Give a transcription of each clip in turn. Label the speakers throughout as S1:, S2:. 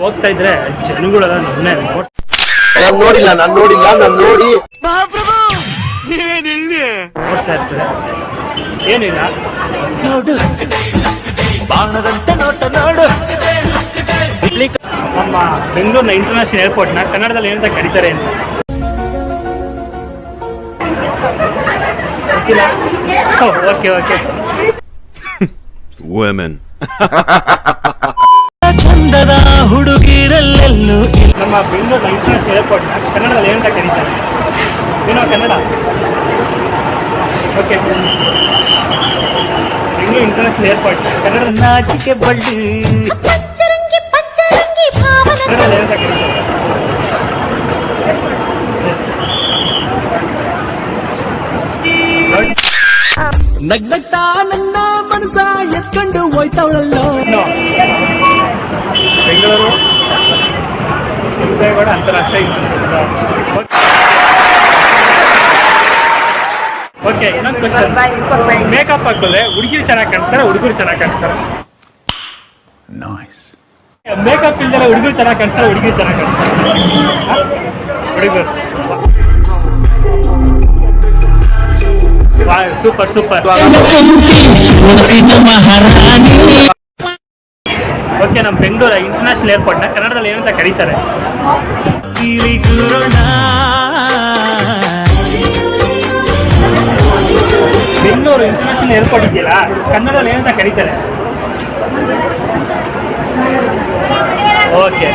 S1: ಹೋಗ್ತಾ ಇದ್ರೆ ಜನಗಳೆಲ್ಲ ನನ್ನೇ ನೋಡ್
S2: ನಾನು ನೋಡಿಲ್ಲ ನಾನು ನೋಡಿಲ್ಲ ನಾನ್ ನೋಡಿ.
S1: ನೋಡ್ತಾ ಇರ್ತಾರೆ ಏನಿಲ್ಲ. ನಮ್ಮ ಬೆಂಗಳೂರಿನ ಇಂಟರ್ನ್ಯಾಷನಲ್ ಏರ್ಪೋರ್ಟ್ನ ಕನ್ನಡದಲ್ಲಿ ಏನಂತ ಕರೀತಾರೆ ಅಂತ. ಗೊತ್ತಿಲ್ಲ ಓಕೆ ಓಕೆ
S3: Women.
S4: ಚಂದದ ಹುಡುಗಿರಲ್ಲೆಲ್ಲೂ
S1: ನಮ್ಮ ಬೆಂಗಳೂರಿನ ಇಂಟರ್ನ್ಯಾಷನಲ್ ಏರ್ಪೋರ್ಟ್ನ ಕನ್ನಡದಲ್ಲಿ ಏನಂತ ಕರೀತಾರೆ? ಏನೋ Kannada? Okay Bengaluru international airport Kannada
S4: ನಾಚಿಕೆ ಬಳ್ಳಿ.
S5: ಪಚ್ಚರಂಗಿ ಪಚ್ಚರಂಗಿ ಭಾವನ
S1: ಕನ್ನಡದಲ್ಲಿ ಏನಂತ ಕರೀತಾರೆ?
S4: ನಗ್ನಗ್ತಾ ನನ್ನ ಮನಸ ಎತ್ಕೊಂಡು ಹೋಯ್ತವಳಲ್ಲೋ
S1: ಇನ್ನು ಬೆಂಗಳೂರು ದೇವೇಗೌಡ ಅಂತಾರಾಷ್ಟ್ರೀಯ ಓಕೆ ಇನ್ನೊಂದು ಕ್ವಶನ್ ಮೇಕಪ್ ಹಾಕಿದ್ರೆ ಹುಡುಗಿರು ಚೆನ್ನಾಗಿ ಕಾಣಿಸ್ತಾರೆ ಹುಡುಗರು ಚೆನ್ನಾಗಿ ಕಾಣಿಸ್ತಾರೆ ಮೇಕಪ್ ಇಲ್ದಲ್ಲ ಹುಡುಗರು ಚೆನ್ನಾಗಿ ಕಾಣಿಸ್ತಾರೆ ಹುಡುಗಿರು ಚೆನ್ನಾಗಿ ಕಾಣಿಸ್ತಾರೆ ಹುಡುಗರು ಸೂಪರ್ ಸೂಪರ್ ಓಕೆ ನಮ್ಮ ಬೆಂಗಳೂರು ಇಂಟರ್ನ್ಯಾಷನಲ್ ಏರ್ಪೋರ್ಟ್ನ ಕನ್ನಡದಲ್ಲಿ ಏನಂತ ಕರೀತಾರೆ? ಬೆಂಗಳೂರು ಇಂಟರ್ನ್ಯಾಷನಲ್ ಏರ್ಪೋರ್ಟ್ ಇದೆಯಲ್ಲ ಕನ್ನಡದಲ್ಲಿ ಏನಂತ ಕರೀತಾರೆ? ಓಕೆ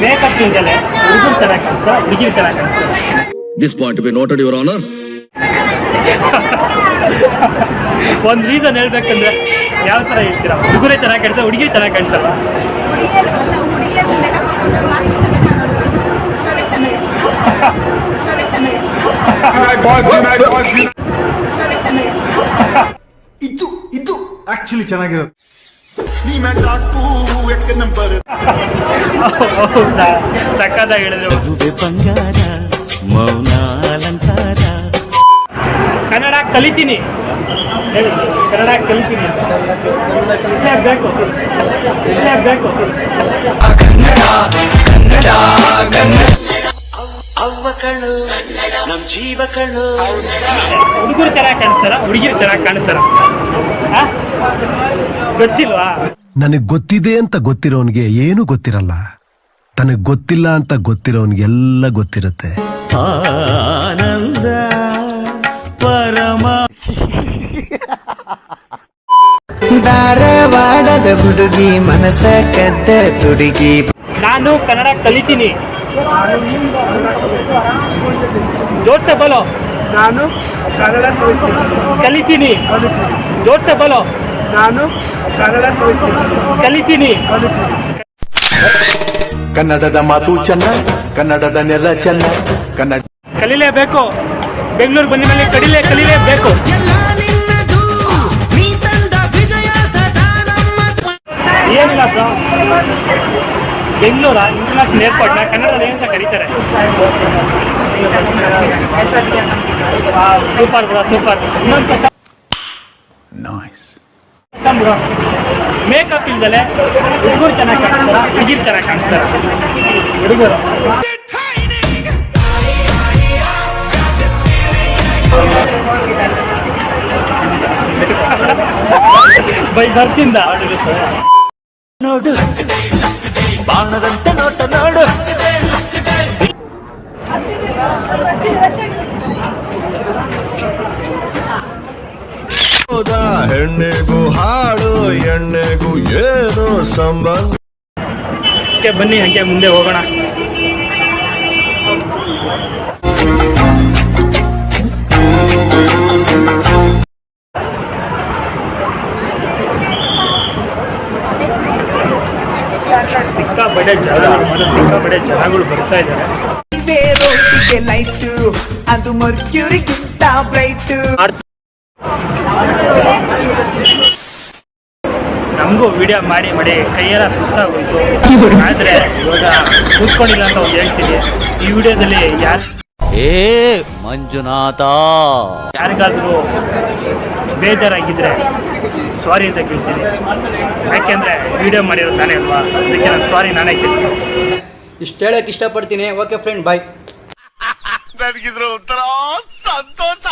S1: ಮೇಕಪ್ ಇಂದಲೇ ಹುಡುಗರು ಚೆನ್ನಾಗಿ ಕಾಣಿಸ್ತಾ, ಹುಡುಗಿರು ಚೆನ್ನಾಗಿ ಕಾಣಿಸ್ತಾ.
S2: This point be noted your honour
S1: ಒಂದು ರೀಸನ್ ಹೇಳ್ಬೇಕಂದ್ರೆ ಯಾವ ಥರ ಹೇಳ್ತೀರಾ? ಹುಡುಗರೇ ಚೆನ್ನಾಗಿ ಕಾಣ್ತಾರೆ ಹುಡುಗಿ ಚೆನ್ನಾಗಿ ಕಾಣ್ತಾರ
S6: ಇದು ಇದು ಆಕ್ಚುಲಿ ಚೆನ್ನಾಗಿರೋದು.
S1: ಸಕ್ಕದಾಗಿ ಹೇಳಿದ್ರು.
S4: ಬಂಗಾರ ಮೌನ ಅಲಂಕಾರ.
S1: ಕಲಿತೀನಿ. ಹೇಳಿ, ಕನ್ನಡ ಕಲಿತೀನಿ ಕನ್ನಡ ಇಷ್ಟೇ ಬೇಕು. ಇಷ್ಟೇ ಬೇಕು.
S4: ಅವ್ವ ಕಣು ನಮ್ ಜೀವ ಕಣು
S1: ಹುಡುಗರು ಚೆನ್ನಾಗಿ ಕಾಣಿಸ್ತಾರ? ಹುಡುಗಿರು ಚೆನ್ನಾಗಿ ಕಾಣಿಸ್ತಾರ? ಗೊತ್ತಿಲ್ವಾ?
S7: ನನಗ್ ಗೊತ್ತಿದೆ ಅಂತ ಗೊತ್ತಿರೋನ್ಗೆ ಏನು ಗೊತ್ತಿರಲ್ಲ. ತನಗ್ ಗೊತ್ತಿಲ್ಲ ಅಂತ ಗೊತ್ತಿರೋನ್ಗೆಲ್ಲ ಗೊತ್ತಿರುತ್ತೆ.
S4: ಆನಂದ
S8: ಧಾರವಾಡದ ಹುಡುಗಿ ಮನಸ ಕದ್ದ ತುಡುಗಿ.
S1: ನಾನು ಕನ್ನಡ ಕಲಿತೀನಿ. ಜೋಡ್ಸೆ ಬಲೋ. ನಾನು ಕನ್ನಡ ಕಲಿತೀನಿ. ಜೋಡ್ಸೆ ಬಲೋ. ನಾನು ಕನ್ನಡ ಕಲಿತೀನಿ.
S9: ಕನ್ನಡದ ಮಾತು ಚೆನ್ನ ಕನ್ನಡದ ನೆಲ ಚೆನ್ನ ಕನ್ನಡ
S1: ಕಲಿಲೇಬೇಕು. ಬೆಂಗಳೂರು ಬಂದ ಮೇಲೆ ಕಡಿಲೇ ಕಲೀಲೇಬೇಕು. ಬೆಂಗಳೂರ ಇಂಟರ್ನ್ಯಾಷನಲ್ ಏರ್ಪೋರ್ಟ್ನ ಕನ್ನಡದಲ್ಲಿ ಅಂತ ಕರೀತಾರೆ. ಸೂಪರ್ ಬ್ರೋ ಸೂಪರ್ ಇನ್ನೊಂದು ಕ್ವಶನ್ ಬ್ರೋ ಮೇಕಪ್ ಇಲ್ದಲೆ ಹುಡುಗರು ಚೆನ್ನಾಗಿ ಕಾಣಿಸ್ತಾರ ಹುಡುಗಿರು ಚೆನ್ನಾಗಿ ಕಾಣಿಸ್ತಾರೆ? ಹುಡುಗರು. ಬೈ ಬರ್ತಿಂದ?
S4: ನೋಡು. ಬಾಣದಂತೆ ನೋಟ ನೋಡು.
S6: ಹೆಣ್ಣಿಗೂ ಹಾಡು ಎಣ್ಣೆಗೂ ಏನು ಸಂಬಂಧ?
S1: ಬನ್ನಿ ಹಂಗೆ ಮುಂದೆ ಹೋಗೋಣ. ಸಿಕ್ಕಾಪಟ್ಟೆ ಜನ ಸಿಕ್ಕಾಪಟ್ಟೆ ಜನಗಳು ಬರ್ತಾ ಇದ್ದಾರೆ.
S8: ಲೈಟ್ ಅದು ಮರ್ಕ್ಯೂರಿಗಿಂತ ಬ್ರೈಟ್.
S1: ನಮಗೂ ವಿಡಿಯೋ ಮಾಡಿ ಮಾಡಿ ಕೈಯೆಲ್ಲ ಸುಸ್ತಾಗೋಯ್ತು. ಆದರೆ ಇವಾಗ ಕೂತ್ಕೊಂಡಿಲ್ಲ ಅಂತ ಒಂದು ಹೇಳ್ತೀನಿ. ಈ ವಿಡಿಯೋದಲ್ಲಿ ಯಾರು
S4: ಏ ಮಂಜುನಾಥ.
S1: ಯಾರಿಗಾದ್ರೂ ಬೇಜಾರಾಗಿದ್ರೆ ಸಾರಿ ಅಂತ ಕೇಳ್ತೀನಿ. ಯಾಕೆಂದ್ರೆ ವಿಡಿಯೋ ಮಾಡಿರೋ ತಾನೇ ಅಲ್ವಾ? ಅದಕ್ಕೆ ನಾನು ಸಾರಿ ನಾನೇ ಕೇಳ್ತೀನಿ.
S10: ಇಷ್ಟು ಹೇಳಕ್ ಇಷ್ಟಪಡ್ತೀನಿ. ಓಕೆ ಫ್ರೆಂಡ್ ಬಾಯ್
S2: ನನಗಿದ್ರ ಒಂಥರ ಸಂತೋಷ.